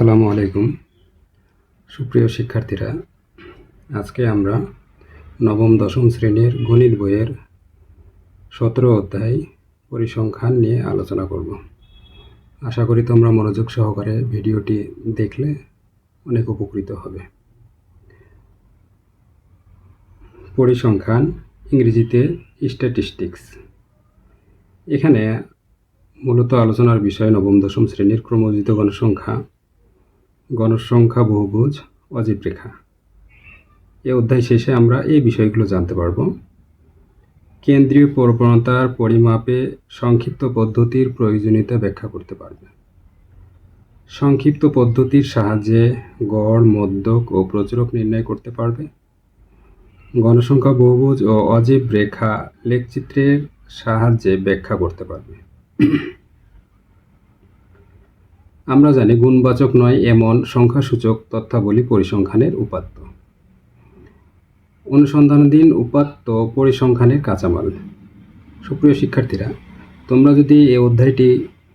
আসসালামু আলাইকুম। সুপ্রিয় শিক্ষার্থীরা, আজকে আমরা নবম, দশম শ্রেণির গণিত বইয়ের সতেরো অধ্যায় পরিসংখ্যান নিয়ে আলোচনা করব। আশা করি তোমরা মনোযোগ সহকারে ভিডিওটি দেখলে অনেক উপকৃত হবে। পরিসংখ্যান, ইংরেজিতে স্ট্যাটিস্টিক্স এখানে মূলত আলোচনার বিষয় নবম, দশম শ্রেণির ক্রমজিত গণসংখ্যা গণসংখ্যা বহুভুজ, অজীব রেখা। এই অধ্যায় শেষে আমরা এই বিষয়গুলো জানতে পারব। কেন্দ্রীয় প্রবণতার পরিমাপে সংক্ষিপ্ত পদ্ধতির প্রয়োজনীয়তা ব্যাখ্যা করতে পারবে। সংক্ষিপ্ত পদ্ধতির সাহায্যে গড়, মধ্যক ও প্রচুরক নির্ণয় করতে পারবে। গণসংখ্যা বহুভুজ ও অজীব রেখা লেখচিত্রের সাহায্যে ব্যাখ্যা করতে পারবে। আমরা জানি গুণবাচক নয় এমন সংখ্যাসূচক তথ্যাবলী পরিসংখ্যানের উপাত্ত। অনুসন্ধানাধীন উপাত্ত পরিসংখ্যানের কাঁচামাল। সুপ্রিয় শিক্ষার্থীরা, তোমরা যদি এই অধ্যায়টি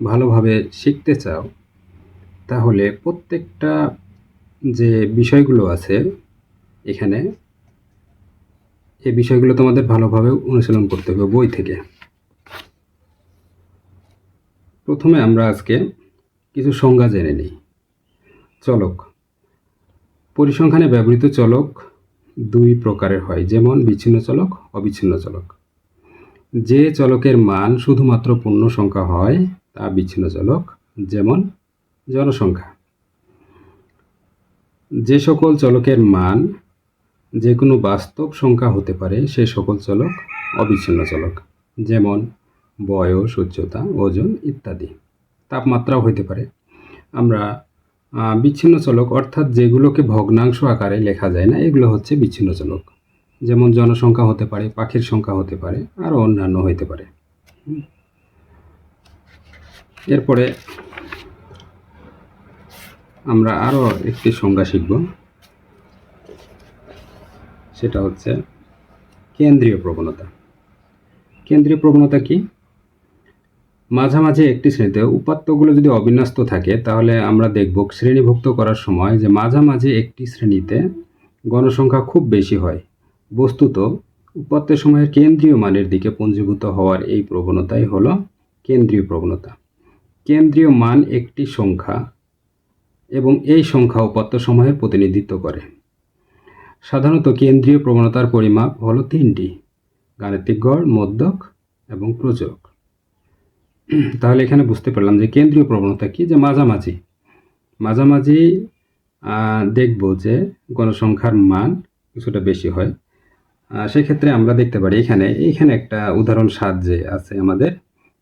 ভালোভাবে শিখতে চাও, তাহলে প্রত্যেকটা যে বিষয়গুলো আছে এখানে এই বিষয়গুলো তোমাদের ভালোভাবে অনুশীলন করতে হবে বই থেকে। প্রথমে আমরা আজকে কিছু সংজ্ঞা জেনে নিই। চলক। পরিসংখ্যানে ব্যবহৃত চলক দুই প্রকারের হয়, যেমন বিচ্ছিন্ন চলক, অবিচ্ছিন্ন চলক। যে চলকের মান শুধুমাত্র পূর্ণ সংখ্যা হয়, তা বিচ্ছিন্ন চলক, যেমন জনসংখ্যা। যে সকল চলকের মান যে কোনো বাস্তব সংখ্যা হতে পারে, সে সকল চলক অবিচ্ছিন্ন চলক, যেমন বয়স, উচ্চতা, ওজন ইত্যাদি। তাপমাত্রাও হইতে পারে। আমরা বিচ্ছিন্ন চলক অর্থাৎ যেগুলোকে ভগ্নাংশ আকারে লেখা যায় না, এগুলো হচ্ছে বিচ্ছিন্ন চলক। যেমন জনসংখ্যা হতে পারে, পাখির সংখ্যা হতে পারে আরও অন্যান্য হইতে পারে। এরপরে আমরা আরও একটি সংজ্ঞা শিখব। সেটা হচ্ছে কেন্দ্রীয় প্রবণতা। কেন্দ্রীয় প্রবণতা কি? মাঝামাঝি একটি শ্রেণীতে উপাত্তগুলো যদি অবিন্যস্ত থাকে, তাহলে আমরা দেখব শ্রেণীভুক্ত করার সময় যে মাঝামাঝি একটি শ্রেণীতে গণসংখ্যা খুব বেশি হয়। বস্তুত উপাত্তের সময়ের কেন্দ্রীয় মানের দিকে পঞ্জীভূত হওয়ার এই প্রবণতাই হলো কেন্দ্রীয় প্রবণতা। কেন্দ্রীয় মান একটি সংখ্যা এবং এই সংখ্যা উপাত্ত সময়ের প্রতিনিধিত্ব করে। সাধারণত কেন্দ্রীয় প্রবণতার পরিমাপ হলো তিনটি, গাণিতিক গড়, মধ্যক এবং প্রচুরক তাহলে এখানে বুঝতে পারলাম যে কেন্দ্রীয় প্রবণতা কি, যে মাঝামাঝি। মাঝামাঝি দেখব যে গণসংখ্যার মান কিছুটা বেশি হয়। সেক্ষেত্রে আমরা দেখতে পারি এখানে এইখানে একটা উদাহরণ সাহায্যে আছে আমাদের।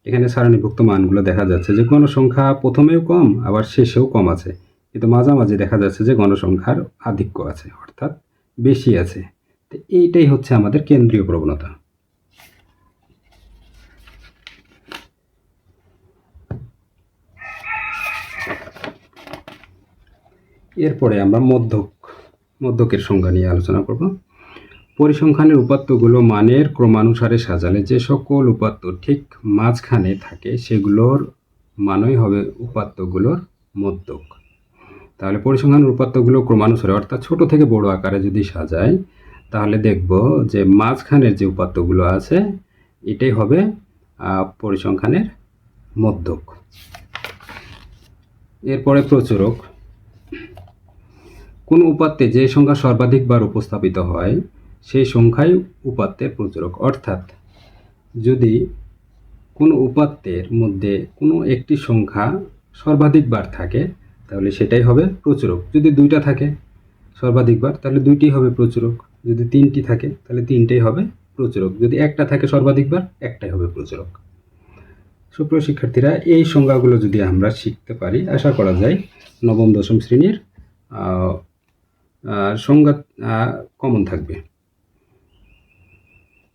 এখানে সারণীভুক্ত মানগুলো দেখা যাচ্ছে যে গণসংখ্যা প্রথমেও কম, আবার শেষেও কম আছে। কিন্তু মাঝামাঝি দেখা যাচ্ছে যে গণসংখ্যার আধিক্য আছে, অর্থাৎ বেশি আছে। তো এইটাই হচ্ছে আমাদের কেন্দ্রীয় প্রবণতা। এরপরে আমরা মধ্যক, মধ্যকের সংজ্ঞা নিয়ে আলোচনা করব। পরিসংখ্যানের উপাত্তগুলো মানের ক্রমানুসারে সাজালে যে সকল উপাত্ত ঠিক মাঝখানে থাকে, সেগুলোর মানই হবে উপাত্তগুলোর মধ্যক। তাহলে পরিসংখ্যানের উপাত্তগুলো ক্রমানুসারে, অর্থাৎ ছোট থেকে বড় আকারে যদি সাজাই, তাহলে দেখব যে মাঝখানের যে উপাত্তগুলো আছে, এটাই হবে পরিসংখ্যানের মধ্যক। এরপরে প্রচুরক কোন উপাত্তে যে সংখ্যা সর্বাধিকবার উপস্থাপিত হয়, সেই সংখ্যাই উপাত্তের প্রচুরক। অর্থাৎ যদি কোনো উপাত্তের মধ্যে কোনো একটি সংখ্যা সর্বাধিকবার থাকে, তাহলে সেটাই হবে প্রচুরক। যদি দুইটা থাকে সর্বাধিকবার, তাহলে দুইটি হবে প্রচুরক। যদি তিনটি থাকে, তাহলে তিনটেই হবে প্রচুরক। যদি একটা থাকে সর্বাধিকবার, একটাই হবে প্রচুরক। সুপ্রিয় শিক্ষার্থীরা, এই সংজ্ঞাগুলো যদি আমরা শিখতে পারি, আশা করা যায় নবম, দশম শ্রেণির সংজ্ঞা কমন থাকবে।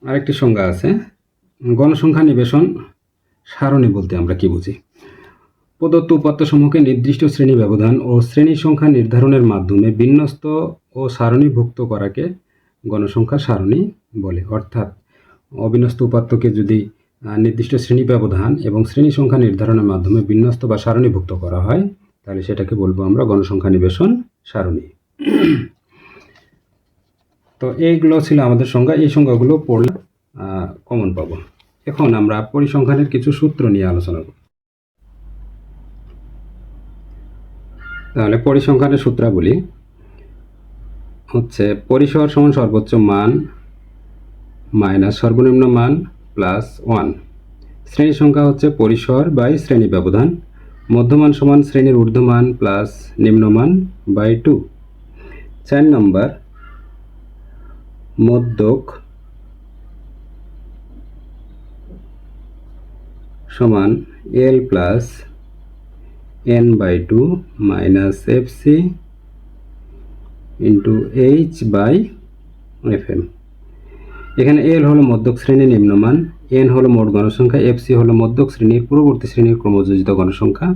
আরেকটি সংজ্ঞা আছে, গণসংখ্যা নিবেশন সারণী বলতে আমরা কি বুঝি? প্রদত্ত উপাত্তসমূহকে নির্দিষ্ট শ্রেণি ব্যবধান ও শ্রেণি সংখ্যা নির্ধারণের মাধ্যমে বিন্যস্ত ও সারণীভুক্ত করাকে গণসংখ্যা সারণী বলে। অর্থাৎ, অবিন্যস্ত উপাত্তকে যদি নির্দিষ্ট শ্রেণি ব্যবধান এবং শ্রেণি সংখ্যা নির্ধারণের মাধ্যমে বিন্যস্ত বা সারণীভুক্ত করা হয়, তাহলে সেটাকে বলব আমরা গণসংখ্যা নিবেশন সারণী। তো এইগুলো ছিল আমাদের সংজ্ঞা। এই সংজ্ঞাগুলো পড়লে কমন পাবো। এখন আমরা পরিসংখ্যানের কিছু সূত্র নিয়ে আলোচনা করব তাহলে পরিসংখ্যানের সূত্রাবলী হচ্ছে পরিসর সমান সর্বোচ্চ মান মাইনাস সর্বনিম্ন মান প্লাস ওয়ান। শ্রেণি সংখ্যা হচ্ছে পরিসর বাই শ্রেণি ব্যবধান। মধ্যমান সমান শ্রেণির ঊর্ধ্বমান প্লাস নিম্নমান বাই টু। চার নম্বর মধ্যক সমান L plus N by two minus F C into H by F M এখানে এল হলো মধ্যক শ্রেণির নিম্নমান এন হলো মোট গণসংখ্যা এফ সি হলো মধ্যক শ্রেণির পূর্ববর্তী শ্রেণির ক্রমযোজিত গণসংখ্যা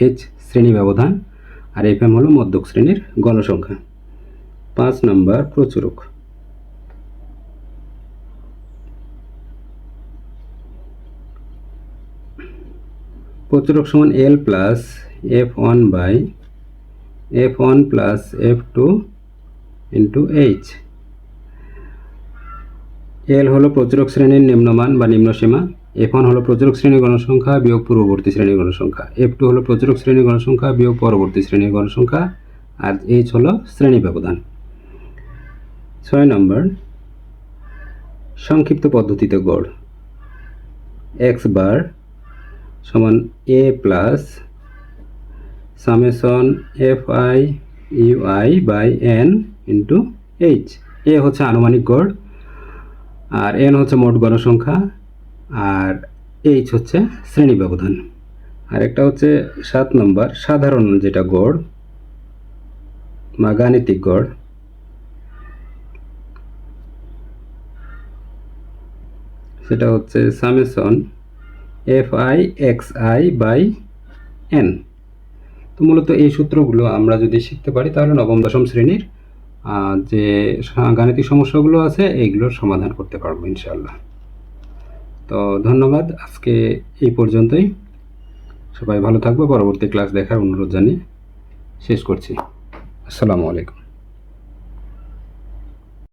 এইচ শ্রেণি ব্যবধান, আর এফ এম হলো মধ্যক শ্রেণির গণসংখ্যা পাঁচ নম্বর প্রচুরক। প্রচুরক সমান L plus F one by F one plus F two into H L হলো প্রচুরক শ্রেণির নিম্নমান বা নিম্নসীমা এফ ওয়ান হলো প্রচুরক শ্রেণির গণসংখ্যা বিয়োগ পূর্ববর্তী শ্রেণির গণসংখ্যা এফ টু হলো প্রচুরক শ্রেণির গণসংখ্যা বিয়োগ পরবর্তী শ্রেণির গণসংখ্যা আর এইচ হলো শ্রেণি ব্যবধান। ছয় নম্বর, সংক্ষিপ্ত পদ্ধতিতে গড়। এক্স বার সমান A plus summation F I U I by N into H A হচ্ছে আনুমানিক গড়, আর এন হচ্ছে মোট গণসংখ্যা, আর এইচ হচ্ছে শ্রেণি ব্যবধান। আর একটা হচ্ছে সাত নম্বর, সাধারণ যেটা গড়, বা গাণিতিক গড়। সেটা হচ্ছে summation F I X I by N. তো মূলত এই সূত্রগুলো আমরা যদি শিখতে পারি, তাহলে নবম, দশম শ্রেণির যে গাণিতিক সমস্যাগুলো আছে, এইগুলোর সমাধান করতে পারব ইনশাল্লাহ তো ধন্যবাদ, আজকে এই পর্যন্তই। সবাই ভালো থাকবে, পরবর্তী ক্লাস দেখার অনুরোধ জানিয়ে শেষ করছি। আসসালামু আলাইকুম।